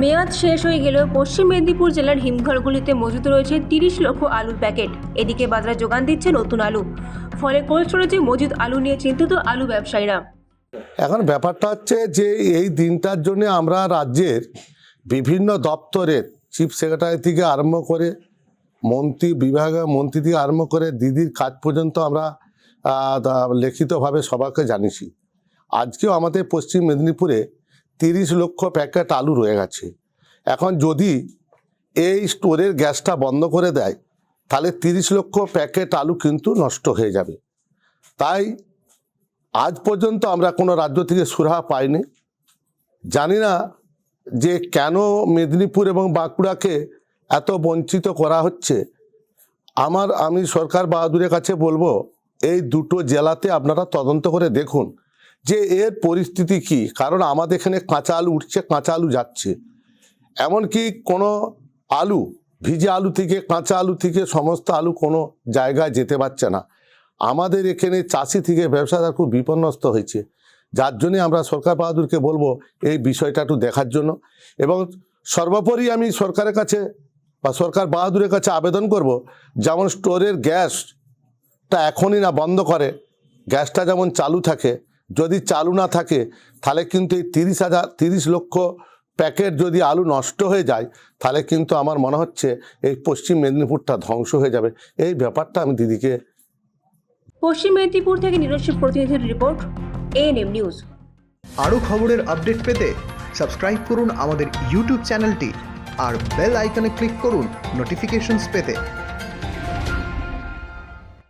মেয়াদ শেষ হয়ে গেলেও পশ্চিম মেদিনীপুর জেলার হিমঘরগুলিতে মজুত রয়েছে তিরিশ লক্ষ আলুর প্যাকেট। এদিকে বাজারে যোগান দিচ্ছে নতুন আলু। ফলে কোল্ড স্টোরেজে মজুদ আলু নিয়ে চিন্তিত আলু ব্যবসায়ীরা। এখন ব্যাপারটা হচ্ছে যে এই দিনটার জন্য আমরা রাজ্যের বিভিন্ন দপ্তরের চিফ সেক্রেটারি থেকে আরম্ভ করে মন্ত্রী বিভাগ, মন্ত্রী থেকে আরম্ভ করে দিদির কাজ পর্যন্ত আমরা লিখিতভাবে সবাইকে জানিয়েছি। আজকেও আমাদের পশ্চিম মেদিনীপুরে তিরিশ লক্ষ প্যাকেট আলু রয়ে গেছে। এখন যদি এই স্টোরের গ্যাসটা বন্ধ করে দেয়, তাহলে তিরিশ লক্ষ প্যাকেট আলু কিন্তু নষ্ট হয়ে যাবে। তাই আজ পর্যন্ত আমরা কোনো রাজ্য থেকে সুরাহা পাইনি। জানি না যে কেন মেদিনীপুর এবং বাঁকুড়াকে এত বঞ্চিত করা হচ্ছে। আমার, আমি সরকার বাহাদুরের কাছে বলব, এই দুটো জেলাতে আপনারা তদন্ত করে দেখুন। যে এর পরিস্থিতি কি? কারণ আমাদের এখানে কাঁচা আলু উঠছে, কাঁচা আলু যাচ্ছে। এমনকি কোনো আলু, ভিজে আলু থেকে, কাঁচা আলু থেকে সমস্ত আলু কোনো জায়গায় যেতে পারছে না। আমাদের এখানে চাষি থেকে ব্যবসাদার খুব বিপন্নস্ত হয়েছে। যার জন্যে আমরা সরকার বাহাদুরকে বলব এই বিষয়টা একটু দেখার জন্য। এবং সর্বোপরি আমি সরকারের কাছে বা সরকার বাহাদুরের কাছে আবেদন করব, যেমন স্টোরের গ্যাসটা এখনই না বন্ধ করে, গ্যাসটা যেমন চালু থাকে যদি চালু না থাকে তাহলে কিন্তু এই তিরিশ হাজার তিরিশ লক্ষ প্যাকেট যদি আলু নষ্ট হয়ে যায় তাহলে কিন্তু আমার মনে হচ্ছে এই পশ্চিম মেদিনীপুরটা ধ্বংস হয়ে যাবে। এই ব্যাপারটা আমি দিদিকে পশ্চিম মেদিনীপুর থেকে নিজস্ব প্রতিনিধির রিপোর্ট এএনএম নিউজ আরও খবরের আপডেট পেতে সাবস্ক্রাইব করুন আমাদের ইউটিউব চ্যানেলটি আর বেল আইকনে ক্লিক করুন নোটিফিকেশনস পেতে।